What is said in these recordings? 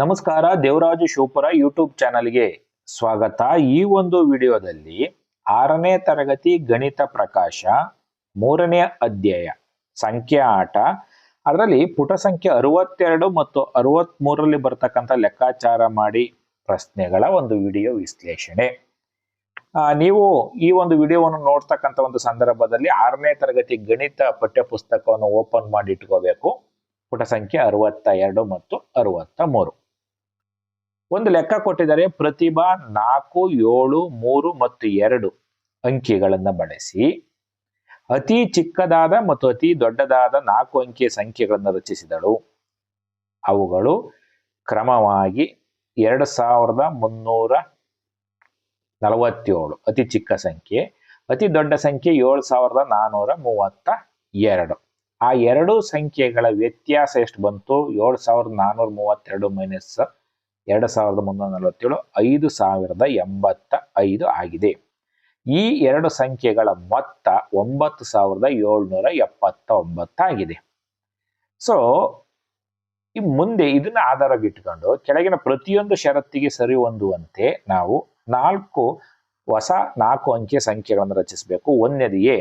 ನಮಸ್ಕಾರ, ದೇವರಾಜು ಶಿವಪುರ ಯೂಟ್ಯೂಬ್ ಚಾನಲ್ಗೆ ಸ್ವಾಗತ. ಈ ಒಂದು ವಿಡಿಯೋದಲ್ಲಿ ಆರನೇ ತರಗತಿ ಗಣಿತ ಪ್ರಕಾಶ, ಮೂರನೇ ಅಧ್ಯಾಯ, ಸಂಖ್ಯೆ ಆಟ. ಅದರಲ್ಲಿ ಪುಟ ಸಂಖ್ಯೆ ಅರವತ್ತೆರಡು ಮತ್ತು ಅರವತ್ಮೂರರಲ್ಲಿ ಬರ್ತಕ್ಕಂಥ ಲೆಕ್ಕಾಚಾರ ಮಾಡಿ ಪ್ರಶ್ನೆಗಳ ಒಂದು ವಿಡಿಯೋ ವಿಶ್ಲೇಷಣೆ. ನೀವು ಈ ಒಂದು ವಿಡಿಯೋವನ್ನು ನೋಡ್ತಕ್ಕಂಥ ಒಂದು ಸಂದರ್ಭದಲ್ಲಿ ಆರನೇ ತರಗತಿ ಗಣಿತ ಪಠ್ಯಪುಸ್ತಕವನ್ನು ಓಪನ್ ಮಾಡಿ ಇಟ್ಕೋಬೇಕು. ಪುಟ ಸಂಖ್ಯೆ ಅರವತ್ತ ಎರಡು ಮತ್ತು ಅರವತ್ತ ಮೂರು ಒಂದು ಲೆಕ್ಕ ಕೊಟ್ಟಿದ್ದಾರೆ, ಪ್ರತಿಭಾ ನಾಲ್ಕು, ಏಳು, ಮೂರು ಮತ್ತು ಎರಡು ಅಂಕಿಗಳನ್ನು ಬಳಸಿ. ಅತಿ ಚಿಕ್ಕದಾದ ಮತ್ತು ಅತಿ ದೊಡ್ಡದಾದ ನಾಲ್ಕು ಅಂಕಿಯ ಸಂಖ್ಯೆಗಳನ್ನು ರಚಿಸಿದಳು. ಅವುಗಳು ಕ್ರಮವಾಗಿ ಎರಡು ಸಾವಿರದ ಮುನ್ನೂರ ನಲವತ್ತೇಳು. ಅತಿ ಚಿಕ್ಕ ಸಂಖ್ಯೆ, ಅತಿ ದೊಡ್ಡ ಸಂಖ್ಯೆ ಏಳು ಸಾವಿರದ ನಾನ್ನೂರ ಮೂವತ್ತ ಎರಡು. ಆ ಎರಡು ಸಂಖ್ಯೆಗಳ ವ್ಯತ್ಯಾಸ ಎಷ್ಟು ಬಂತು? ಏಳು ಸಾವಿರದ ನಾನ್ನೂರ ಮೂವತ್ತೆರಡು ಮೈನಸ್ ಎರಡು ಸಾವಿರದ ಮುನ್ನೂರ ನಲವತ್ತೇಳು, ಐದು ಸಾವಿರದ ಎಂಬತ್ತ ಐದು ಆಗಿದೆ. ಈ ಎರಡು ಸಂಖ್ಯೆಗಳ ಮೊತ್ತ ಒಂಬತ್ತು ಸಾವಿರದ ಏಳ್ನೂರ ಎಪ್ಪತ್ತ ಒಂಬತ್ತಾಗಿದೆ ಸೊ ಈ ಮುಂದೆ ಇದನ್ನ ಆಧಾರವಿಟ್ಟುಕೊಂಡು ಕೆಳಗಿನ ಪ್ರತಿಯೊಂದು ಷರತ್ತಿಗೆ ಸರಿ ಹೊಂದುವಂತೆ ನಾವು ನಾಲ್ಕು ಹೊಸ ನಾಲ್ಕು ಅಂಕೆ ಸಂಖ್ಯೆಗಳನ್ನು ರಚಿಸಬೇಕು. ಒಂದನೆಯೇ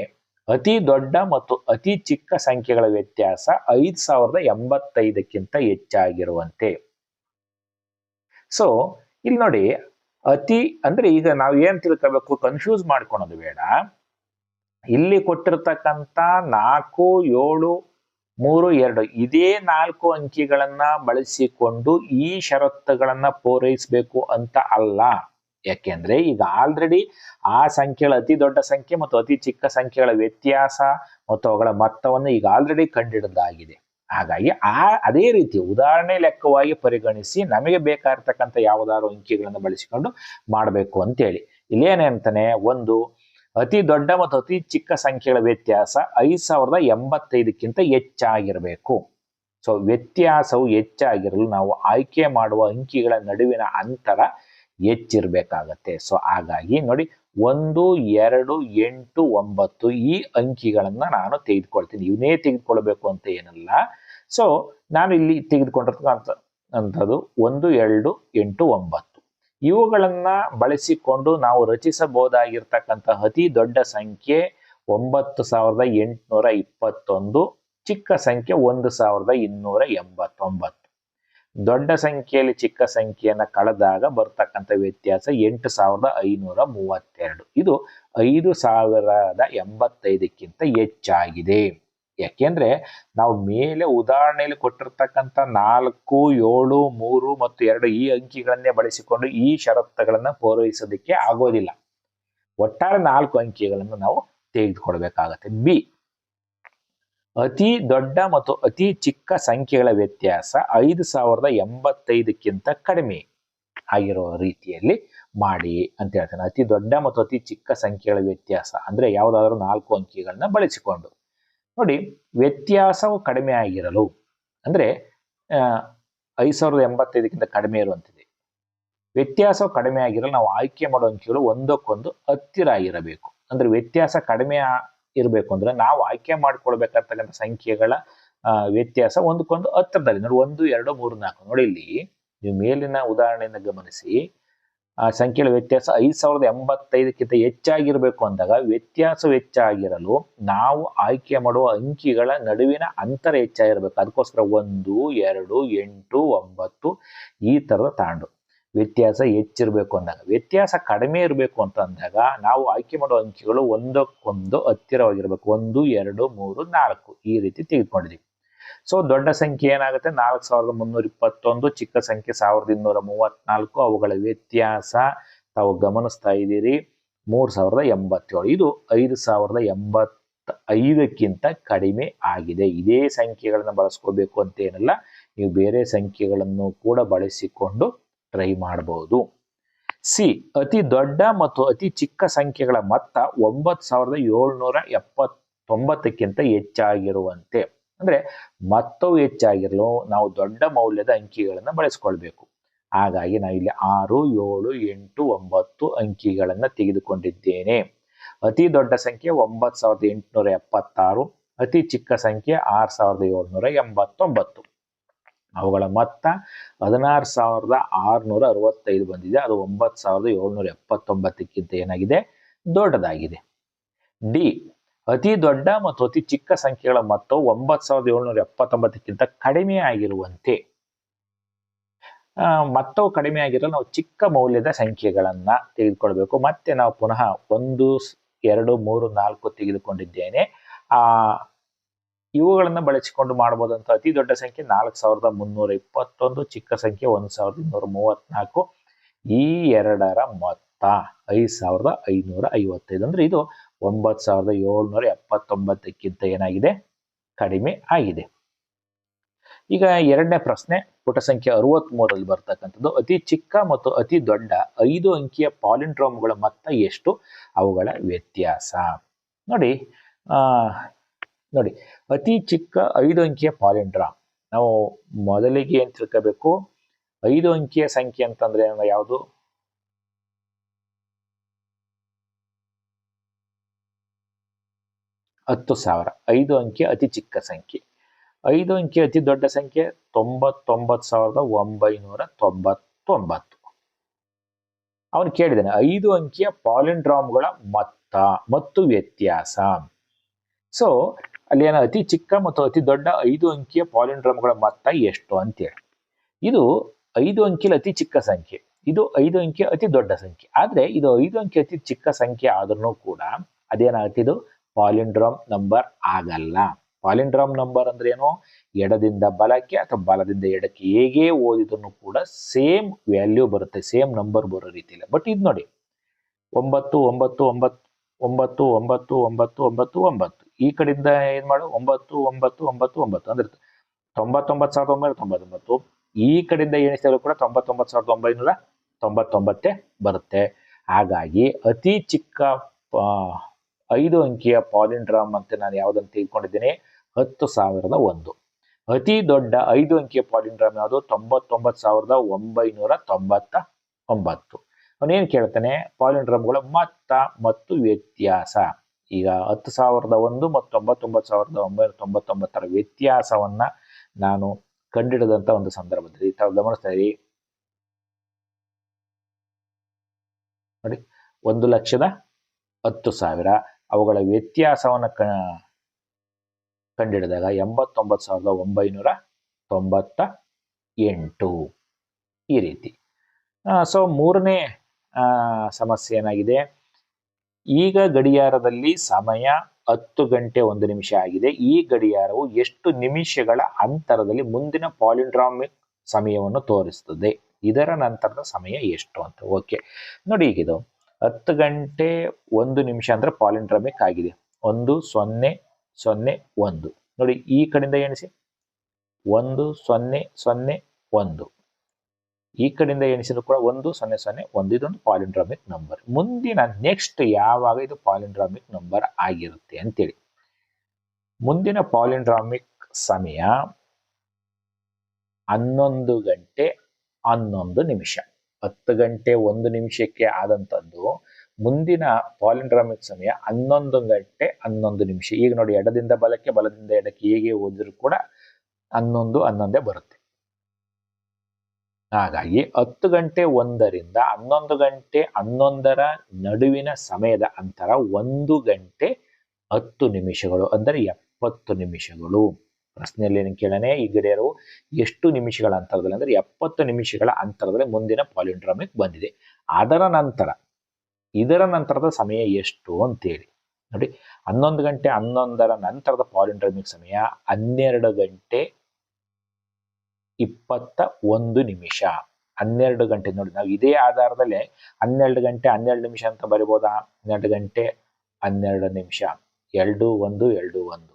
ಅತಿ ದೊಡ್ಡ ಮತ್ತು ಅತಿ ಚಿಕ್ಕ ಸಂಖ್ಯೆಗಳ ವ್ಯತ್ಯಾಸ ಐದು ಸಾವಿರದ ಎಂಬತ್ತೈದಕ್ಕಿಂತ ಹೆಚ್ಚಾಗಿರುವಂತೆ. ಸೊ ಇಲ್ಲಿ ನೋಡಿ, ಅತಿ, ಅಂದ್ರೆ ಈಗ ನಾವು ಏನ್ ತಿಳ್ಕೋಬೇಕು? ಕನ್ಫ್ಯೂಸ್ ಮಾಡ್ಕೊಳೋದು ಬೇಡ. ಇಲ್ಲಿ ಕೊಟ್ಟಿರ್ತಕ್ಕಂಥ ನಾಲ್ಕು, ಏಳು, ಮೂರು, ಎರಡು, ಇದೇ ನಾಲ್ಕು ಅಂಕಿಗಳನ್ನ ಬಳಸಿಕೊಂಡು ಈ ಷರತ್ತುಗಳನ್ನ ಪೂರೈಸಬೇಕು ಅಂತ ಅಲ್ಲ. ಯಾಕೆಂದ್ರೆ ಈಗ ಆಲ್ರೆಡಿ ಆ ಸಂಖ್ಯೆಗಳ ಅತಿ ದೊಡ್ಡ ಸಂಖ್ಯೆ ಮತ್ತು ಅತಿ ಚಿಕ್ಕ ಸಂಖ್ಯೆಗಳ ವ್ಯತ್ಯಾಸ ಮತ್ತು ಅವುಗಳ ಮೊತ್ತವನ್ನು ಈಗ ಆಲ್ರೆಡಿ ಕಂಡಿಡಿದಾಗಿದೆ. ಹಾಗಾಗಿ ಆ, ಅದೇ ರೀತಿ ಉದಾಹರಣೆ ಲೆಕ್ಕವಾಗಿ ಪರಿಗಣಿಸಿ ನಮಗೆ ಬೇಕಾಗಿರ್ತಕ್ಕಂಥ ಯಾವುದಾದ್ರು ಅಂಕಿಗಳನ್ನು ಬಳಸಿಕೊಂಡು ಮಾಡಬೇಕು ಅಂತೇಳಿ. ಇಲ್ಲೇನಂತಾನೆ ಒಂದು ಅತಿ ದೊಡ್ಡ ಮತ್ತು ಅತಿ ಚಿಕ್ಕ ಸಂಖ್ಯೆಗಳ ವ್ಯತ್ಯಾಸ ಐದು ಸಾವಿರದ ಎಂಬತ್ತೈದಕ್ಕಿಂತ ಹೆಚ್ಚಾಗಿರಬೇಕು. ಸೊ ವ್ಯತ್ಯಾಸವು ಹೆಚ್ಚಾಗಿರಲು ನಾವು ಆಯ್ಕೆ ಮಾಡುವ ಅಂಕಿಗಳ ನಡುವಿನ ಅಂತರ ಹೆಚ್ಚಿರಬೇಕಾಗತ್ತೆ. ಸೊ ಹಾಗಾಗಿ ನೋಡಿ ಒಂದು, ಎರಡು, ಎಂಟು, ಒಂಬತ್ತು ಈ ಅಂಕಿಗಳನ್ನು ನಾನು ತೆಗೆದುಕೊಳ್ತೀನಿ. ಇವನೇ ತೆಗೆದುಕೊಳ್ಬೇಕು ಅಂತ ಏನಲ್ಲ. ಸೊ ನಾನು ಇಲ್ಲಿ ತೆಗೆದುಕೊಂಡಿರ್ತಕ್ಕಂಥ ಅಂಥದ್ದು ಒಂದು, ಎರಡು, ಎಂಟು, ಒಂಬತ್ತು. ಇವುಗಳನ್ನು ಬಳಸಿಕೊಂಡು ನಾವು ರಚಿಸಬಹುದಾಗಿರ್ತಕ್ಕಂಥ ಅತಿ ದೊಡ್ಡ ಸಂಖ್ಯೆ ಒಂಬತ್ತು ಸಾವಿರದ ಎಂಟುನೂರ ಇಪ್ಪತ್ತೊಂದು, ಚಿಕ್ಕ ಸಂಖ್ಯೆ ಒಂದು ಸಾವಿರದ ಇನ್ನೂರ ಎಂಬತ್ತೊಂಬತ್ತು. ದೊಡ್ಡ ಸಂಖ್ಯೆಯಲ್ಲಿ ಚಿಕ್ಕ ಸಂಖ್ಯೆಯನ್ನು ಕಳೆದಾಗ ಬರ್ತಕ್ಕಂಥ ವ್ಯತ್ಯಾಸ ಎಂಟು ಸಾವಿರದ ಐನೂರ ಮೂವತ್ತೆರಡು. ಇದು ಐದು ಸಾವಿರದ ಎಂಬತ್ತೈದಕ್ಕಿಂತ ಹೆಚ್ಚಾಗಿದೆ. ಯಾಕೆಂದ್ರೆ ನಾವು ಮೇಲೆ ಉದಾಹರಣೆಯಲ್ಲಿ ಕೊಟ್ಟಿರ್ತಕ್ಕಂಥ ನಾಲ್ಕು, ಏಳು, ಮೂರು ಮತ್ತು ಎರಡು ಈ ಅಂಕಿಗಳನ್ನೇ ಬಳಸಿಕೊಂಡು ಈ ಷರತ್ತುಗಳನ್ನ ಪೂರೈಸೋದಕ್ಕೆ ಆಗೋದಿಲ್ಲ. ಒಟ್ಟಾರೆ ನಾಲ್ಕು ಅಂಕಿಗಳನ್ನು ನಾವು ತೆಗೆದುಕೊಡ್ಬೇಕಾಗತ್ತೆ ಬಿ, ಅತಿ ದೊಡ್ಡ ಮತ್ತು ಅತಿ ಚಿಕ್ಕ ಸಂಖ್ಯೆಗಳ ವ್ಯತ್ಯಾಸ ಐದು ಸಾವಿರದ ಎಂಬತ್ತೈದಕ್ಕಿಂತ ಕಡಿಮೆ ಆಗಿರೋ ರೀತಿಯಲ್ಲಿ ಮಾಡಿ ಅಂತ ಹೇಳ್ತಾನೆ. ಅತಿ ದೊಡ್ಡ ಮತ್ತು ಅತಿ ಚಿಕ್ಕ ಸಂಖ್ಯೆಗಳ ವ್ಯತ್ಯಾಸ ಅಂದ್ರೆ ಯಾವುದಾದ್ರೂ ನಾಲ್ಕು ಅಂಕಿಗಳನ್ನ ಬಳಸಿಕೊಂಡು. ನೋಡಿ, ವ್ಯತ್ಯಾಸವು ಕಡಿಮೆ ಆಗಿರಲು, ಅಂದ್ರೆ ಐದು ಸಾವಿರದ ಎಂಬತ್ತೈದಕ್ಕಿಂತ ಕಡಿಮೆ ಇರುವಂತಿದೆ. ವ್ಯತ್ಯಾಸವು ಕಡಿಮೆ ಆಗಿರಲು ನಾವು ಆಯ್ಕೆ ಮಾಡೋ ಅಂಕಿಗಳು ಒಂದಕ್ಕೊಂದು ಹತ್ತಿರ ಆಗಿರಬೇಕು. ಅಂದ್ರೆ ವ್ಯತ್ಯಾಸ ಕಡಿಮೆ ಇರಬೇಕು ಅಂದ್ರೆ ನಾವು ಆಯ್ಕೆ ಮಾಡ್ಕೊಳ್ಬೇಕಾಗ್ತಕ್ಕಂಥ ಸಂಖ್ಯೆಗಳ ವ್ಯತ್ಯಾಸ ಒಂದಕ್ಕೊಂದು ಹತ್ತಿರದಲ್ಲಿ. ನೋಡಿ, ಒಂದು, ಎರಡು, ಮೂರು, ನಾಲ್ಕು. ನೋಡಿ ಇಲ್ಲಿ, ನೀವು ಮೇಲಿನ ಉದಾಹರಣೆಯನ್ನು ಗಮನಿಸಿ. ಸಂಖ್ಯೆಗಳ ವ್ಯತ್ಯಾಸ ಐದು ಸಾವಿರದ ಎಂಬತ್ತೈದಕ್ಕಿಂತ ಹೆಚ್ಚಾಗಿರಬೇಕು ಅಂದಾಗ ವ್ಯತ್ಯಾಸ ಹೆಚ್ಚಾಗಿರಲು ನಾವು ಆಯ್ಕೆ ಮಾಡುವ ಅಂಕಿಗಳ ನಡುವಿನ ಅಂತರ ಹೆಚ್ಚಾಗಿರ್ಬೇಕು. ಅದಕ್ಕೋಸ್ಕರ ಒಂದು, ಎರಡು, ಎಂಟು, ಒಂಬತ್ತು ಈ ಥರದ ತಾಂಡು ವ್ಯತ್ಯಾಸ ಹೆಚ್ಚಿರಬೇಕು ಅಂದಾಗ. ವ್ಯತ್ಯಾಸ ಕಡಿಮೆ ಇರಬೇಕು ಅಂತ ಅಂದಾಗ ನಾವು ಆಯ್ಕೆ ಮಾಡುವ ಅಂಕಿಗಳು ಒಂದಕ್ಕೊಂದು ಹತ್ತಿರವಾಗಿರ್ಬೇಕು. ಒಂದು, ಎರಡು, ಮೂರು, ನಾಲ್ಕು ಈ ರೀತಿ ತೆಗೆದುಕೊಂಡಿದ್ದೀವಿ. ಸೊ ದೊಡ್ಡ ಸಂಖ್ಯೆ ಏನಾಗುತ್ತೆ? ನಾಲ್ಕು ಸಾವಿರದ ಮುನ್ನೂರ ಇಪ್ಪತ್ತೊಂದು, ಚಿಕ್ಕ ಸಂಖ್ಯೆ ಸಾವಿರದ ಇನ್ನೂರ ಮೂವತ್ನಾಲ್ಕು. ಅವುಗಳ ವ್ಯತ್ಯಾಸ ತಾವು ಗಮನಿಸ್ತಾ ಇದ್ದೀರಿ. ಮೂರು ಸಾವಿರದ ಎಂಬತ್ತೇಳು. ಇದು ಐದು ಸಾವಿರದ ಎಂಬತ್ತ ಐದಕ್ಕಿಂತ ಕಡಿಮೆ ಆಗಿದೆ. ಇದೇ ಸಂಖ್ಯೆಗಳನ್ನು ಬಳಸ್ಕೋಬೇಕು ಅಂತ ಏನಲ್ಲ, ನೀವು ಬೇರೆ ಸಂಖ್ಯೆಗಳನ್ನು ಕೂಡ ಬಳಸಿಕೊಂಡು ಟ್ರೈ ಮಾಡಬಹುದು ಸಿ, ಅತಿ ದೊಡ್ಡ ಮತ್ತು ಅತಿ ಚಿಕ್ಕ ಸಂಖ್ಯೆಗಳ ಮೊತ್ತ ಒಂಬತ್ತು ಸಾವಿರದ ಏಳ್ನೂರ ಎಪ್ಪತ್ತೊಂಬತ್ತಕ್ಕಿಂತ ಹೆಚ್ಚಾಗಿರುವಂತೆ. ಅಂದ್ರೆ ಮತ್ತವು ಹೆಚ್ಚಾಗಿರಲು ನಾವು ದೊಡ್ಡ ಮೌಲ್ಯದ ಅಂಕಿಗಳನ್ನು ಬಳಸ್ಕೊಳ್ಬೇಕು. ಹಾಗಾಗಿ ನಾವು ಇಲ್ಲಿ ಆರು, ಏಳು, ಎಂಟು, ಒಂಬತ್ತು ಅಂಕಿಗಳನ್ನು ತೆಗೆದುಕೊಂಡಿದ್ದೇನೆ. ಅತಿ ದೊಡ್ಡ ಸಂಖ್ಯೆ ಒಂಬತ್ತು ಸಾವಿರದ ಎಂಟುನೂರ ಎಪ್ಪತ್ತಾರು, ಅತಿ ಚಿಕ್ಕ ಸಂಖ್ಯೆ ಆರು ಸಾವಿರದ ಏಳ್ನೂರ ಎಂಬತ್ತೊಂಬತ್ತು. ಅವುಗಳ ಮೊತ್ತ ಹದಿನಾರು ಸಾವಿರದ ಆರುನೂರ ಅರವತ್ತೈದು ಬಂದಿದೆ. ಅದು ಒಂಬತ್ತು ಸಾವಿರದ ಏಳ್ನೂರ ಎಪ್ಪತ್ತೊಂಬತ್ತಕ್ಕಿಂತ ಏನಾಗಿದೆ? ದೊಡ್ಡದಾಗಿದೆ. ಡಿ. ಅತಿ ದೊಡ್ಡ ಮತ್ತು ಅತಿ ಚಿಕ್ಕ ಸಂಖ್ಯೆಗಳ ಮೊತ್ತವು ಒಂಬತ್ತು ಸಾವಿರದ ಏಳ್ನೂರ ಎಪ್ಪತ್ತೊಂಬತ್ತಕ್ಕಿಂತ ಕಡಿಮೆ ಆಗಿರುವಂತೆ. ಮೊತ್ತವು ಕಡಿಮೆ ಆಗಿರಲು ನಾವು ಚಿಕ್ಕ ಮೌಲ್ಯದ ಸಂಖ್ಯೆಗಳನ್ನ ತೆಗೆದುಕೊಳ್ಬೇಕು. ಮತ್ತೆ ನಾವು ಪುನಃ ಒಂದು ಎರಡು, ಮೂರು, ನಾಲ್ಕು ತೆಗೆದುಕೊಂಡಿದ್ದೇನೆ. ಆ, ಇವುಗಳನ್ನ ಬಳಸಿಕೊಂಡು ಮಾಡಬಹುದಂತ ಅತಿ ದೊಡ್ಡ ಸಂಖ್ಯೆ ನಾಲ್ಕು ಸಾವಿರದ ಮುನ್ನೂರ ಇಪ್ಪತ್ತೊಂದು, ಚಿಕ್ಕ ಸಂಖ್ಯೆ ಒಂದು ಸಾವಿರದ ಇನ್ನೂರ ಮೂವತ್ನಾಲ್ಕು ಈ ಎರಡರ ಮೊತ್ತ ಐದು ಸಾವಿರದ ಐನೂರ ಐವತ್ತೈದು. ಅಂದ್ರೆ ಇದು ಒಂಬತ್ತು ಸಾವಿರದ ಏಳ್ನೂರ ಎಪ್ಪತ್ತೊಂಬತ್ತಕ್ಕಿಂತ ಏನಾಗಿದೆ? ಕಡಿಮೆ ಆಗಿದೆ. ಈಗ ಎರಡನೇ ಪ್ರಶ್ನೆ, ಪುಟ ಸಂಖ್ಯೆ ಅರವತ್ಮೂರಲ್ಲಿ ಬರ್ತಕ್ಕಂಥದ್ದು, ಅತಿ ಚಿಕ್ಕ ಮತ್ತು ಅತಿ ದೊಡ್ಡ ಐದು ಅಂಕಿಯ ಪಾಲಿಂಡ್ರೋಮ್ಗಳ ಮೊತ್ತ ಎಷ್ಟು? ಅವುಗಳ ವ್ಯತ್ಯಾಸ. ನೋಡಿ ನೋಡಿ, ಅತಿ ಚಿಕ್ಕ ಐದು ಅಂಕಿಯ ಪಾಲಿಂಡ್ರಾಮ್. ನಾವು ಮೊದಲಿಗೆ ಏನು ತಿಳ್ಕೋಬೇಕು? ಐದು ಅಂಕಿಯ ಸಂಖ್ಯೆ ಅಂತಂದ್ರೆ ಯಾವುದು? ಹತ್ತು ಸಾವಿರ. ಐದು ಅಂಕಿ ಅತಿ ಚಿಕ್ಕ ಸಂಖ್ಯೆ. ಐದು ಅಂಕಿ ಅತಿ ದೊಡ್ಡ ಸಂಖ್ಯೆ ತೊಂಬತ್ತೊಂಬತ್ತು ಸಾವಿರದ ಒಂಬೈನೂರ ತೊಂಬತ್ತೊಂಬತ್ತು. ಅವನು ಕೇಳಿದ್ದಾನೆ ಐದು ಅಂಕಿಯ ಪಾಲಿಂಡ್ರಾಮ್ಗಳ ಮೊತ್ತ ಮತ್ತು ವ್ಯತ್ಯಾಸ. ಸೊ ಅಲ್ಲಿ ಏನೋ ಅತಿ ಚಿಕ್ಕ ಮತ್ತು ಅತಿ ದೊಡ್ಡ ಐದು ಅಂಕಿಯ ಪಾಲಿಂಡ್ರಾಮ್ಗಳ ಮೊತ್ತ ಎಷ್ಟು ಅಂತೇಳಿ. ಇದು ಐದು ಅಂಕಿಲಿ ಅತಿ ಚಿಕ್ಕ ಸಂಖ್ಯೆ, ಇದು ಐದು ಅಂಕಿ ಅತಿ ದೊಡ್ಡ ಸಂಖ್ಯೆ. ಆದ್ರೆ ಇದು ಐದು ಅಂಕಿ ಅತಿ ಚಿಕ್ಕ ಸಂಖ್ಯೆ ಆದ್ರೂ ಕೂಡ ಅದೇನಾಗುತ್ತೆ ಇದು ಪಾಲಿಂಡ್ರಾಮ್ ನಂಬರ್ ಆಗಲ್ಲ. ಪಾಲಿಂಡ್ರಮ್ ನಂಬರ್ ಅಂದ್ರೆ ಏನು? ಎಡದಿಂದ ಬಲಕ್ಕೆ ಅಥವಾ ಬಲದಿಂದ ಎಡಕ್ಕೆ ಹೇಗೆ ಓದಿದ್ರು ಕೂಡ ಸೇಮ್ ವ್ಯಾಲ್ಯೂ ಬರುತ್ತೆ, ಸೇಮ್ ನಂಬರ್ ಬರೋ ರೀತಿಯಲ್ಲಿ. ಬಟ್ ಇದು ನೋಡಿ, ಒಂಬತ್ತು ಒಂಬತ್ತು ಒಂಬತ್ತು ಒಂಬತ್ತು ಒಂಬತ್ತು ಒಂಬತ್ತು ಒಂಬತ್ತು ಒಂಬತ್ತು. ಈ ಕಡೆಯಿಂದ ಏನ್ ಮಾಡು? ಒಂಬತ್ತು ಒಂಬತ್ತು ಒಂಬತ್ತು ಒಂಬತ್ತು ಅಂದ್ರೆ ತೊಂಬತ್ತೊಂಬತ್ತು ಸಾವಿರದ ಒಂಬೈನೂರ ತೊಂಬತ್ತೊಂಬತ್ತು. ಈ ಕಡೆಯಿಂದ ಎಣಿಸಿದ್ರು ಕೂಡ ತೊಂಬತ್ತೊಂಬತ್ತು ಸಾವಿರದ ಒಂಬೈನೂರ ತೊಂಬತ್ತೊಂಬತ್ತೇ ಬರುತ್ತೆ. ಹಾಗಾಗಿ ಅತಿ ಚಿಕ್ಕ ಐದು ಅಂಕಿಯ ಪಾಲಿಂಡ್ರಾಮ್ ಅಂತ ನಾನು ಯಾವುದನ್ನು ತೆಗೆದುಕೊಂಡಿದ್ದೇನೆ ಹತ್ತು ಸಾವಿರದ ಒಂದು. ಅತಿ ದೊಡ್ಡ ಐದು ಅಂಕಿಯ ಪಾಲಿಂಡ್ರಾಮ್ ಯಾವುದು? ತೊಂಬತ್ತೊಂಬತ್ತು ಸಾವಿರದ ಒಂಬೈನೂರ ತೊಂಬತ್ತ ಒಂಬತ್ತು ಅವನೇನ್ ಕೇಳ್ತಾನೆ? ಪಾಲಿಂಡ್ರಾಮ್ಗಳ ಮೊತ್ತ ಮತ್ತು ವ್ಯತ್ಯಾಸ. ಈಗ ಹತ್ತು ಸಾವಿರದ ಒಂದು ಮತ್ತು ತೊಂಬತ್ತೊಂಬತ್ತು ಸಾವಿರದ ಒಂಬೈನೂರ ತೊಂಬತ್ತೊಂಬತ್ತರ ವ್ಯತ್ಯಾಸವನ್ನ ನಾನು ಕಂಡಿಡಿದಂಥ ಒಂದು ಸಂದರ್ಭದಲ್ಲಿ ತಾವು ಗಮನಿಸ್ತಾ ಇರಿ. ನೋಡಿ, ಒಂದು ಲಕ್ಷದ ಹತ್ತು ಸಾವಿರ. ಅವುಗಳ ವ್ಯತ್ಯಾಸವನ್ನು ಕ, ಕಂಡಿಡಿದಾಗ ಎಂಬತ್ತೊಂಬತ್ತು ಸಾವಿರದ ಒಂಬೈನೂರ ತೊಂಬತ್ತ ಎಂಟು. ಈ ರೀತಿ. ಸೊ ಮೂರನೇ ಸಮಸ್ಯೆ ಏನಾಗಿದೆ? ಈಗ ಗಡಿಯಾರದಲ್ಲಿ ಸಮಯ ಹತ್ತು ಗಂಟೆ ಒಂದು ನಿಮಿಷ ಆಗಿದೆ. ಈ ಗಡಿಯಾರವು ಎಷ್ಟು ನಿಮಿಷಗಳ ಅಂತರದಲ್ಲಿ ಮುಂದಿನ ಪಾಲಿಂಡ್ರಾಮಿಕ್ ಸಮಯವನ್ನು ತೋರಿಸುತ್ತದೆ ಇದರ ನಂತರದ ಸಮಯ ಎಷ್ಟು ಅಂತ. ಓಕೆ ನೋಡಿ ಈಗಿದು ಹತ್ತು ಗಂಟೆ ಒಂದು ನಿಮಿಷ ಅಂದ್ರೆ ಪಾಲಿಂಡ್ರಾಮಿಕ್ ಆಗಿದೆ. ಒಂದು, ಸೊನ್ನೆ ಸೊನ್ನೆ, ಒಂದು. ನೋಡಿ, ಈ ಕಡೆಯಿಂದ ಎಣಿಸಿ. ಒಂದು, ಸೊನ್ನೆ ಸೊನ್ನೆ, ಒಂದು. ಈ ಕಡೆಯಿಂದ ಎಣಿಸಿದ್ರು ಕೂಡ ಒಂದು, ಸೊನ್ನೆ ಸೊನ್ನೆ, ಒಂದು. ಇದೊಂದು ಪಾಲಿಂಡ್ರಾಮಿಕ್ ನಂಬರ್. ಮುಂದಿನ, ನೆಕ್ಸ್ಟ್ ಯಾವಾಗ ಇದು ಪಾಲಿಂಡ್ರಾಮಿಕ್ ನಂಬರ್ ಆಗಿರುತ್ತೆ ಅಂತೇಳಿ. ಮುಂದಿನ ಪಾಲಿಂಡ್ರಾಮಿಕ್ ಸಮಯ ಹನ್ನೊಂದು ಗಂಟೆ ಹನ್ನೊಂದು ನಿಮಿಷ. ಹತ್ತು ಗಂಟೆ ಒಂದು ನಿಮಿಷಕ್ಕೆ ಆದಂಥದ್ದು, ಮುಂದಿನ ಪಾಲಿಂಡ್ರಾಮಿಕ್ ಸಮಯ ಹನ್ನೊಂದು ಗಂಟೆ ಹನ್ನೊಂದು ನಿಮಿಷ. ಈಗ ನೋಡಿ, ಎಡದಿಂದ ಬಲಕ್ಕೆ, ಬಲದಿಂದ ಎಡಕ್ಕೆ ಹೇಗೆ ಓದಿದ್ರು ಕೂಡ ಹನ್ನೊಂದು, ಹನ್ನೊಂದೇ ಬರುತ್ತೆ. ಹಾಗಾಗಿ ಹತ್ತು ಗಂಟೆ ಒಂದರಿಂದ ಹನ್ನೊಂದು ಗಂಟೆ ಹನ್ನೊಂದರ ನಡುವಿನ ಸಮಯದ ಅಂತರ ಒಂದು ಗಂಟೆ ಹತ್ತು ನಿಮಿಷಗಳು, ಅಂದರೆ ಎಪ್ಪತ್ತು ನಿಮಿಷಗಳು. ಪ್ರಶ್ನೆಯಲ್ಲಿ ಏನು ಕೇಳನೆ, ಈ ಗಡಿಯಾರವು ಎಷ್ಟು ನಿಮಿಷಗಳ ಅಂತರದಲ್ಲಿ ಅಂದ್ರೆ ಎಪ್ಪತ್ತು ನಿಮಿಷಗಳ ಅಂತರದಲ್ಲಿ ಮುಂದಿನ ಪಾಲಿಂಡ್ರಾಮಿಕ್ ಬಂದಿದೆ. ಅದರ ನಂತರ, ಇದರ ನಂತರದ ಸಮಯ ಎಷ್ಟು ಅಂತೇಳಿ. ನೋಡಿ, ಹನ್ನೊಂದು ಗಂಟೆ ಹನ್ನೊಂದರ ನಂತರದ ಪಾಲಿಂಡ್ರಾಮಿಕ್ ಸಮಯ ಹನ್ನೆರಡು ಗಂಟೆ ಇಪ್ಪತ್ತ ಒಂದು ನಿಮಿಷ. ಹನ್ನೆರಡು ಗಂಟೆ ನೋಡಿ, ನಾವು ಇದೇ ಆಧಾರದಲ್ಲೇ ಹನ್ನೆರಡು ಗಂಟೆ ಹನ್ನೆರಡು ನಿಮಿಷ ಅಂತ ಬರಿಬೋದಾ? ಹನ್ನೆರಡು ಗಂಟೆ ಹನ್ನೆರಡು ನಿಮಿಷ. ಎರಡು ಒಂದು ಎರಡು ಒಂದು.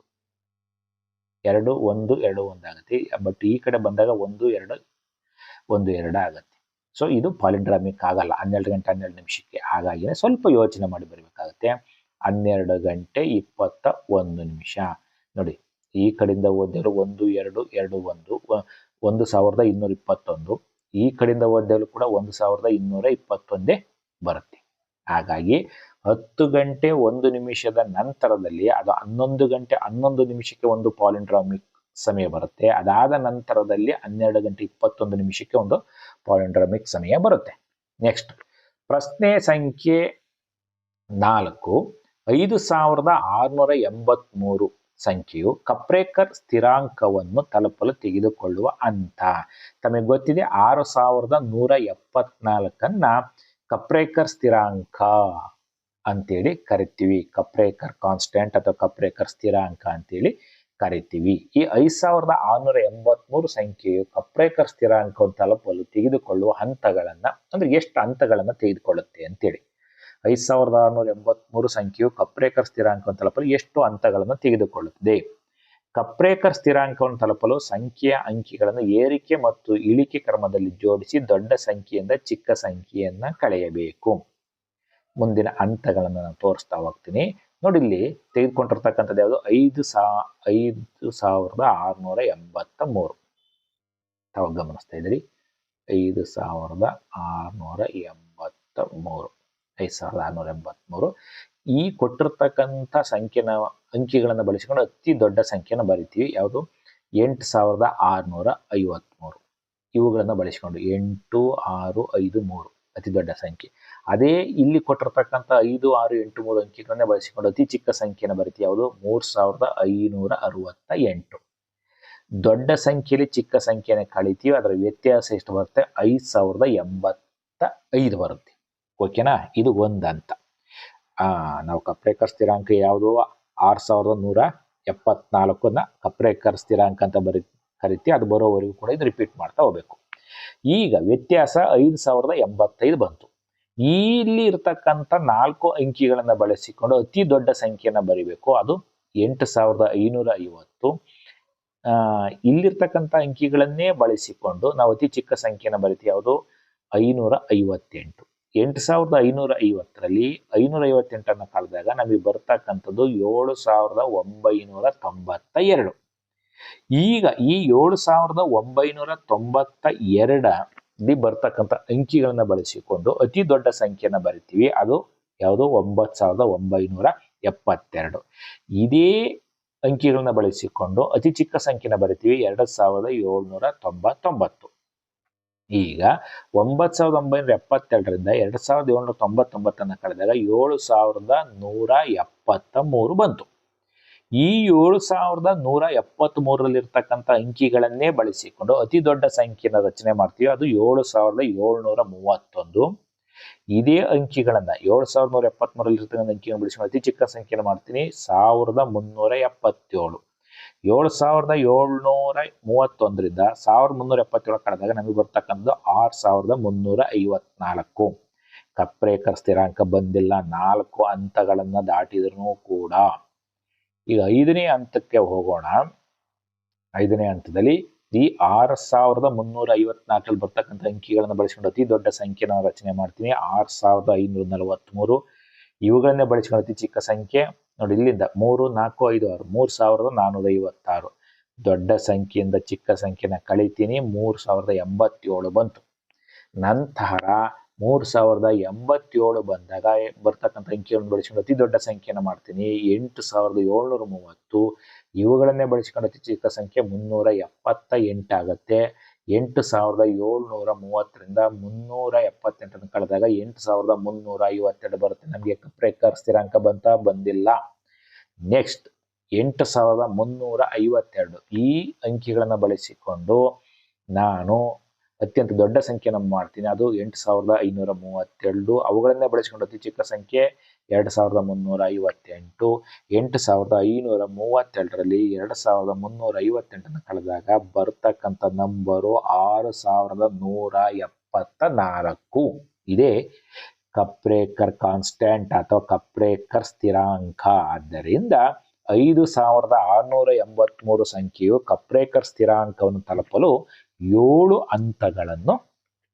ಎರಡು, ಒಂದು, ಎರಡು ಒಂದಾಗುತ್ತೆ ಬಟ್ ಈ ಕಡೆ ಬಂದಾಗ ಒಂದು, ಎರಡು ಒಂದು, ಎರಡು ಆಗುತ್ತೆ. ಸೊ ಇದು ಪಾಲಿಡ್ರಾಮಿಕ್ ಆಗಲ್ಲ. ಹನ್ನೆರಡು ಗಂಟೆ, ಹನ್ನೆರಡು ನಿಮಿಷಕ್ಕೆ ಹಾಗಾಗಿನೇ ಸ್ವಲ್ಪ ಯೋಚನೆ ಮಾಡಿ ಬರಬೇಕಾಗುತ್ತೆ. ಹನ್ನೆರಡು ಗಂಟೆ ಇಪ್ಪತ್ತ ಒಂದು ನಿಮಿಷ. ನೋಡಿ, ಈ ಕಡೆಯಿಂದ ಓದಿದ್ರು ಒಂದು, ಎರಡು ಎರಡು, ಒಂದು ಒಂದು ಸಾವಿರದ ಇನ್ನೂರ ಇಪ್ಪತ್ತೊಂದು. ಈ ಕಡೆಯಿಂದ ಓದಿದ್ರು ಕೂಡ ಒಂದು ಸಾವಿರದ ಇನ್ನೂರ ಇಪ್ಪತ್ತೊಂದೇ ಬರುತ್ತೆ. ಹಾಗಾಗಿ ಹತ್ತು ಗಂಟೆ ಒಂದು ನಿಮಿಷದ ನಂತರದಲ್ಲಿ ಅದು ಹನ್ನೊಂದು ಗಂಟೆ ಹನ್ನೊಂದು ನಿಮಿಷಕ್ಕೆ ಒಂದು ಪಾಲಿಂಡ್ರಾಮಿಕ್ ಸಮಯ ಬರುತ್ತೆ. ಅದಾದ ನಂತರದಲ್ಲಿ ಹನ್ನೆರಡು ಗಂಟೆ ಇಪ್ಪತ್ತೊಂದು ನಿಮಿಷಕ್ಕೆ ಒಂದು ಪಾಲಿಂಡ್ರಾಮಿಕ್ ಸಮಯ ಬರುತ್ತೆ. ನೆಕ್ಸ್ಟ್ ಪ್ರಶ್ನೆ ಸಂಖ್ಯೆ ನಾಲ್ಕು. ಐದು ಸಾವಿರದ ಆರುನೂರ ಎಂಬತ್ಮೂರು ಸಂಖ್ಯೆಯು ಕಪ್ರೇಕರ್ ಸ್ಥಿರಾಂಕವನ್ನು ತಲುಪಲು ತೆಗೆದುಕೊಳ್ಳುವ ಅಂತ ತಮಗೆ ಗೊತ್ತಿದೆ, ಆರು ಸಾವಿರದ ನೂರ ಎಪ್ಪತ್ನಾಲ್ಕನ್ನ ಕಪ್ರೇಕರ್ ಸ್ಥಿರಾಂಕ. ಅಂತೇಳಿ ಕರಿತೀವಿ. ಕಪ್ರೇಕರ್ ಕಾನ್ಸ್ಟೆಂಟ್ ಅಥವಾ ಕಪ್ರೇಕರ್ ಸ್ಥಿರಾಂಕ ಅಂತೇಳಿ ಕರಿತೀವಿ. ಈ ಐದು ಸಾವಿರದ ಆರುನೂರ ಎಂಬತ್ಮೂರು ಸಂಖ್ಯೆಯು ಕಪ್ರೇಕರ್ ಸ್ಥಿರಾಂಕವನ್ನು ತಲುಪಲು ತೆಗೆದುಕೊಳ್ಳುವ ಹಂತಗಳನ್ನ, ಅಂದ್ರೆ ಎಷ್ಟು ಹಂತಗಳನ್ನ ತೆಗೆದುಕೊಳ್ಳುತ್ತೆ ಅಂತೇಳಿ. ಐದು ಸಾವಿರದ ಆರುನೂರ ಎಂಬತ್ಮೂರು ಸಂಖ್ಯೆಯು ಕಪ್ರೇಕರ್ ಸ್ಥಿರಾಂಕವನ್ನು ತಲುಪಲು ಎಷ್ಟು ಹಂತಗಳನ್ನು ತೆಗೆದುಕೊಳ್ಳುತ್ತದೆ? ಕಪ್ರೇಕರ್ ಸ್ಥಿರಾಂಕವನ್ನು ತಲುಪಲು ಸಂಖ್ಯೆಯ ಅಂಕಿಗಳನ್ನು ಏರಿಕೆ ಮತ್ತು ಇಳಿಕೆ ಕ್ರಮದಲ್ಲಿ ಜೋಡಿಸಿ ದೊಡ್ಡ ಸಂಖ್ಯೆಯಿಂದ ಚಿಕ್ಕ ಸಂಖ್ಯೆಯನ್ನ ಕಳೆಯಬೇಕು. ಮುಂದಿನ ಹಂತಗಳನ್ನು ನಾನು ತೋರಿಸ್ತಾ ಹೋಗ್ತೀನಿ. ನೋಡಿ ಇಲ್ಲಿ ತೆಗೆದುಕೊಂಡಿರ್ತಕ್ಕಂಥದ್ದು ಯಾವುದು? ಐದು ಸಾ, ಐದು ಸಾವಿರದ ಆರುನೂರ ಎಂಬತ್ತ ಮೂರು ತಾವು ಗಮನಿಸ್ತಾ ಇದ್ದೀರಿ. ಐದು ಸಾವಿರದ ಆರುನೂರ ಎಂಬತ್ತ ಮೂರು ಐದು ಸಾವಿರದ ಆರುನೂರ ಎಂಬತ್ಮೂರು ಈ ಕೊಟ್ಟಿರ್ತಕ್ಕಂಥ ಸಂಖ್ಯೆನ, ಅಂಕಿಗಳನ್ನು ಬಳಸಿಕೊಂಡು ಅತಿ ದೊಡ್ಡ ಸಂಖ್ಯೆನ ಬರಿತೀವಿ. ಯಾವುದು? ಎಂಟು ಸಾವಿರದ ಆರುನೂರ ಐವತ್ತ್ಮೂರು ಇವುಗಳನ್ನು ಬಳಸಿಕೊಂಡು ಎಂಟು, ಆರು, ಐದು, ಮೂರು. ಅತಿ ದೊಡ್ಡ ಸಂಖ್ಯೆ. ಅದೇ ಇಲ್ಲಿ ಕೊಟ್ಟಿರ್ತಕ್ಕಂಥ ಐದು, ಆರು, ಎಂಟು, ಮೂರು ಅಂಕಿಗಳನ್ನೇ ಬಳಸಿಕೊಂಡು ಅತಿ ಚಿಕ್ಕ ಸಂಖ್ಯೆನ ಬರಿತೀವಿ. ಯಾವುದು? ಮೂರು ಸಾವಿರದ ಐನೂರ ಅರವತ್ತ ಎಂಟು ದೊಡ್ಡ ಸಂಖ್ಯೆಯಲ್ಲಿ ಚಿಕ್ಕ ಸಂಖ್ಯೆನ ಕಳಿತೀವಿ. ಅದರ ವ್ಯತ್ಯಾಸ ಎಷ್ಟು ಬರುತ್ತೆ? ಐದು ಸಾವಿರದ ಎಂಬತ್ತ ಐದು ಬರುತ್ತೆ ಓಕೆನಾ ಇದು ಒಂದು ಅಂತ ಆ, ನಾವು ಕಪ್ರೇಕರ್ ಸ್ಥಿರಾಂಕ ಯಾವುದು? ಆರು ಸಾವಿರದ ನೂರ ಎಪ್ಪತ್ನಾಲ್ಕನ್ನ ಕಪ್ರೇಕರ್ ಸ್ಥಿರಾಂಕ ಅಂತ ಬರಿ, ಕರಿತೀವಿ. ಅದು ಬರೋವರೆಗೂ ಕೂಡ ಇದು ರಿಪೀಟ್ ಮಾಡ್ತಾ ಹೋಗ್ಬೇಕು. ಈಗ ವ್ಯತ್ಯಾಸ ಐದು ಸಾವಿರದ ಎಂಬತ್ತೈದು ಬಂತು. ಇಲ್ಲಿ ಇರ್ತಕ್ಕಂಥ ನಾಲ್ಕು ಅಂಕಿಗಳನ್ನು ಬಳಸಿಕೊಂಡು ಅತಿ ದೊಡ್ಡ ಸಂಖ್ಯೆಯನ್ನು ಬರಿಬೇಕು. ಅದು ಎಂಟು ಸಾವಿರದ ಐನೂರ ಐವತ್ತು. ಇಲ್ಲಿರ್ತಕ್ಕಂಥ ಅಂಕಿಗಳನ್ನೇ ಬಳಸಿಕೊಂಡು ನಾವು ಅತಿ ಚಿಕ್ಕ ಸಂಖ್ಯೆಯನ್ನು ಬರಿತೀವಿ. ಯಾವುದು? ಐನೂರ ಐವತ್ತೆಂಟು. ಎಂಟು ಸಾವಿರದ ಐನೂರ ಐವತ್ತರಲ್ಲಿ ಐನೂರ ಐವತ್ತೆಂಟನ್ನು ಕಳೆದಾಗ ನಮಗೆ ಬರ್ತಕ್ಕಂಥದ್ದು ಏಳು ಸಾವಿರದ ಒಂಬೈನೂರ ತೊಂಬತ್ತ ಎರಡು ಈಗ ಈ ಏಳು ಸಾವಿರದ ಒಂಬೈನೂರ ತೊಂಬತ್ತ ಎರಡಲ್ಲಿ ಬರ್ತಕ್ಕಂಥ ಅಂಕಿಗಳನ್ನ ಬಳಸಿಕೊಂಡು ಅತಿ ದೊಡ್ಡ ಸಂಖ್ಯೆನ ಬರಿತೀವಿ. ಅದು ಯಾವುದು ಒಂಬತ್ತು ಸಾವಿರದ ಒಂಬೈನೂರ ಎಪ್ಪತ್ತೆರಡು. ಇದೇ ಅಂಕಿಗಳನ್ನ ಬಳಸಿಕೊಂಡು ಅತಿ ಚಿಕ್ಕ ಸಂಖ್ಯೆನ ಬರಿತೀವಿ. ಎರಡು ಸಾವಿರದ ಏಳ್ನೂರ ತೊಂಬತ್ತೊಂಬತ್ತು. ಈಗ ಒಂಬತ್ತು ಸಾವಿರದ ಒಂಬೈನೂರ ಎಪ್ಪತ್ತೆರಡರಿಂದ ಎರಡು ಸಾವಿರದ ಏಳ್ನೂರ ತೊಂಬತ್ತೊಂಬತ್ತನ್ನು ಕಳೆದಾಗ ಏಳು ಸಾವಿರದ ನೂರ ಎಪ್ಪತ್ತ ಮೂರು ಬಂತು. ಈ ಏಳು ಸಾವಿರದ ನೂರ ಎಪ್ಪತ್ತ್ ಮೂರರಲ್ಲಿರ್ತಕ್ಕಂಥ ಅಂಕಿಗಳನ್ನೇ ಬಳಸಿಕೊಂಡು ಅತಿ ದೊಡ್ಡ ಸಂಖ್ಯೆನ ರಚನೆ ಮಾಡ್ತೀವಿ. ಅದು ಏಳು ಸಾವಿರದ ಏಳ್ನೂರ ಮೂವತ್ತೊಂದು. ಇದೇ ಅಂಕಿಗಳನ್ನ ಏಳು ಸಾವಿರದ ನೂರ ಎಪ್ಪತ್ತ್ ಮೂರಲ್ಲಿರ್ತಕ್ಕಂಥ ಅಂಕಿಯನ್ನು ಬಳಸಿಕೊಂಡು ಅತಿ ಚಿಕ್ಕ ಸಂಖ್ಯೆಯನ್ನು ಮಾಡ್ತೀನಿ. ಸಾವಿರದ ಮುನ್ನೂರ ಎಪ್ಪತ್ತೇಳು. ಏಳು ಸಾವಿರದ ಏಳ್ನೂರ ಮೂವತ್ತೊಂದರಿಂದ ಸಾವಿರದ ಮುನ್ನೂರ ಎಪ್ಪತ್ತೇಳು ಕಳೆದಾಗ ನಮಗೆ ಬರ್ತಕ್ಕಂಥದ್ದು ಆರು ಸಾವಿರದ ಮುನ್ನೂರ ಐವತ್ನಾಲ್ಕು. ಕಪ್ರೇಕರ್ ಸ್ಥಿರಾಂಕ ಬಂದಿಲ್ಲ. ನಾಲ್ಕು ಹಂತಗಳನ್ನ ದಾಟಿದ್ರೂ ಕೂಡ ಈಗ ಐದನೇ ಹಂತಕ್ಕೆ ಹೋಗೋಣ. ಐದನೇ ಹಂತದಲ್ಲಿ ಈ ಆರು ಸಾವಿರದ ಮುನ್ನೂರ ಐವತ್ನಾಲ್ಕರಲ್ಲಿ ಬರ್ತಕ್ಕಂಥ ಅಂಕಿಗಳನ್ನು ಬಳಸಿಕೊಂಡು ಅತಿ ದೊಡ್ಡ ಸಂಖ್ಯೆ ನಾನು ರಚನೆ ಮಾಡ್ತೀನಿ. ಆರು ಸಾವಿರದ ಐನೂರ ನಲವತ್ತ್ಮೂರು ಇವುಗಳನ್ನೇ ಬಳಸಿಕೊಂಡು ಅತಿ ಚಿಕ್ಕ ಸಂಖ್ಯೆ. ನೋಡಿ, ಇಲ್ಲಿಂದ ಮೂರು, ನಾಲ್ಕು, ಐದು, ಆರು, ಮೂರು ಸಾವಿರದ ನಾನ್ನೂರ ಐವತ್ತಾರು. ದೊಡ್ಡ ಸಂಖ್ಯೆಯಿಂದ ಚಿಕ್ಕ ಸಂಖ್ಯೆನ ಕಳಿತೀನಿ. ಮೂರು ಸಾವಿರದ ಎಂಬತ್ತೇಳು ಬಂತು. ನಂತರ ಮೂರು ಸಾವಿರದ ಎಂಬತ್ತೇಳು ಬಂದಾಗ ಬರ್ತಕ್ಕಂಥ ಅಂಕಿಗಳನ್ನು ಬಳಸಿಕೊಂಡು ಅತಿ ದೊಡ್ಡ ಸಂಖ್ಯೆನ ಮಾಡ್ತೀನಿ. ಎಂಟು ಸಾವಿರದ ಏಳ್ನೂರ ಮೂವತ್ತು, ಇವುಗಳನ್ನೇ ಬಳಸಿಕೊಂಡು ಅತಿ ಚಿಕ್ಕ ಸಂಖ್ಯೆ ಮುನ್ನೂರ ಎಪ್ಪತ್ತ ಎಂಟಾಗತ್ತೆ ಎಂಟು ಸಾವಿರದ ಏಳ್ನೂರ ಮೂವತ್ತರಿಂದ ಮುನ್ನೂರ ಎಪ್ಪತ್ತೆಂಟನ್ನು ಕಳೆದಾಗ ಎಂಟು ಸಾವಿರದ ಮುನ್ನೂರ ಐವತ್ತೆರಡು ಬರುತ್ತೆ. ನಮಗೆ ಕಪ್ರೇಕರ್ ಸ್ಥಿರಾಂಕ ಬಂತ? ಬಂದಿಲ್ಲ. ನೆಕ್ಸ್ಟ್, ಎಂಟು ಸಾವಿರದ ಮುನ್ನೂರ ಐವತ್ತೆರಡು ಈ ಅಂಕಿಗಳನ್ನು ಬಳಸಿಕೊಂಡು ನಾನು ಅತ್ಯಂತ ದೊಡ್ಡ ಸಂಖ್ಯೆ ನಮ್ಮ ಮಾಡ್ತೀನಿ. ಅದು ಎಂಟು ಸಾವಿರದ ಐನೂರ ಮೂವತ್ತೆರಡು. ಅವುಗಳನ್ನೇ ಬಳಸಿಕೊಂಡು ಅತಿ ಚಿಕ್ಕ ಸಂಖ್ಯೆ ಎರಡು ಸಾವಿರದ ಮುನ್ನೂರ ಐವತ್ತೆಂಟು ಎಂಟು ಸಾವಿರದ ಐನೂರ ಮೂವತ್ತೆರಡರಲ್ಲಿ ಎರಡು ಸಾವಿರದ ಮುನ್ನೂರ ಐವತ್ತೆಂಟನ್ನು ಕಳೆದಾಗ ಬರ್ತಕ್ಕಂಥ ನಂಬರು ಆರು ಸಾವಿರದ ನೂರ ಎಪ್ಪತ್ತ ನಾಲ್ಕು ಇದೇ ಕಪ್ರೇಕರ್ ಕಾನ್ಸ್ಟೆಂಟ್ ಅಥವಾ ಕಪ್ರೇಕರ್ ಸ್ಥಿರಾಂಕ. ಆದ್ದರಿಂದ ಐದು ಸಾವಿರದ ಆರುನೂರ ಎಂಬತ್ತ್ಮೂರು ಸಂಖ್ಯೆಯು ಕಪ್ರೇಕರ್ ಸ್ಥಿರಾಂಕವನ್ನು ತಲುಪಲು ಏಳು ಹಂತಗಳನ್ನು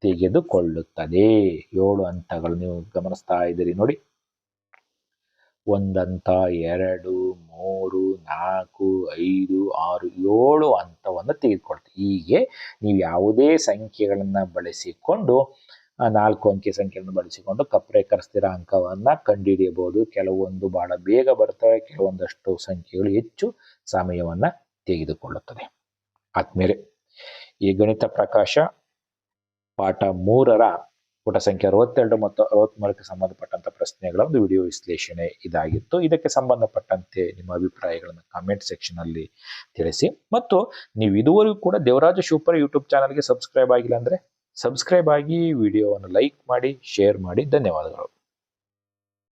ತೆಗೆದುಕೊಳ್ಳುತ್ತದೆ. ಏಳು ಹಂತಗಳು ನೀವು ಗಮನಿಸ್ತಾ ಇದ್ದೀರಿ ನೋಡಿ. ಒಂದಂತ ಎರಡು, ಮೂರು, ನಾಲ್ಕು, ಐದು, ಆರು, ಏಳು ಹಂತವನ್ನು ತೆಗೆದುಕೊಳ್ತೀವಿ ಹೀಗೆ ನೀವು ಯಾವುದೇ ಸಂಖ್ಯೆಗಳನ್ನು ಬಳಸಿಕೊಂಡು ನಾಲ್ಕು ಅಂಕಿ ಸಂಖ್ಯೆಯನ್ನು ಬಳಸಿಕೊಂಡು ಕಪ್ರೇಕರ್ ಸ್ಥಿರಾಂಕವನ್ನು ಕಂಡುಹಿಡಿಯಬಹುದು. ಕೆಲವೊಂದು ಬಹಳ ಬೇಗ ಬರ್ತವೆ, ಕೆಲವೊಂದಷ್ಟು ಸಂಖ್ಯೆಗಳು ಹೆಚ್ಚು ಸಮಯವನ್ನು ತೆಗೆದುಕೊಳ್ಳುತ್ತದೆ. ಆತ್ಮೀಯರೇ ಈ ಗಣಿತ ಪ್ರಕಾಶ ಪಾಠ ಮೂರರ ಪುಟ ಸಂಖ್ಯೆ ಅರವತ್ತೆರಡು ಮತ್ತು ಅರವತ್ಮೂರಕ್ಕೆ ಸಂಬಂಧಪಟ್ಟಂತ ಪ್ರಶ್ನೆಗಳ ಒಂದು ವಿಡಿಯೋ ವಿಶ್ಲೇಷಣೆ ಇದಾಗಿತ್ತು. ಇದಕ್ಕೆ ಸಂಬಂಧಪಟ್ಟಂತೆ ನಿಮ್ಮ ಅಭಿಪ್ರಾಯಗಳನ್ನು ಕಾಮೆಂಟ್ ಸೆಕ್ಷನ್ ಅಲ್ಲಿ ತಿಳಿಸಿ. ಮತ್ತು ನೀವು ಇದುವರೆಗೂ ಕೂಡ ದೇವರಾಜ ಶಿವಪುರ ಯೂಟ್ಯೂಬ್ ಚಾನಲ್ಗೆ ಸಬ್ಸ್ಕ್ರೈಬ್ ಆಗಿಲ್ಲ ಅಂದ್ರೆ ಸಬ್ಸ್ಕ್ರೈಬ್ ಆಗಿ ವಿಡಿಯೋವನ್ನು ಲೈಕ್ ಮಾಡಿ ಶೇರ್ ಮಾಡಿ. ಧನ್ಯವಾದಗಳು.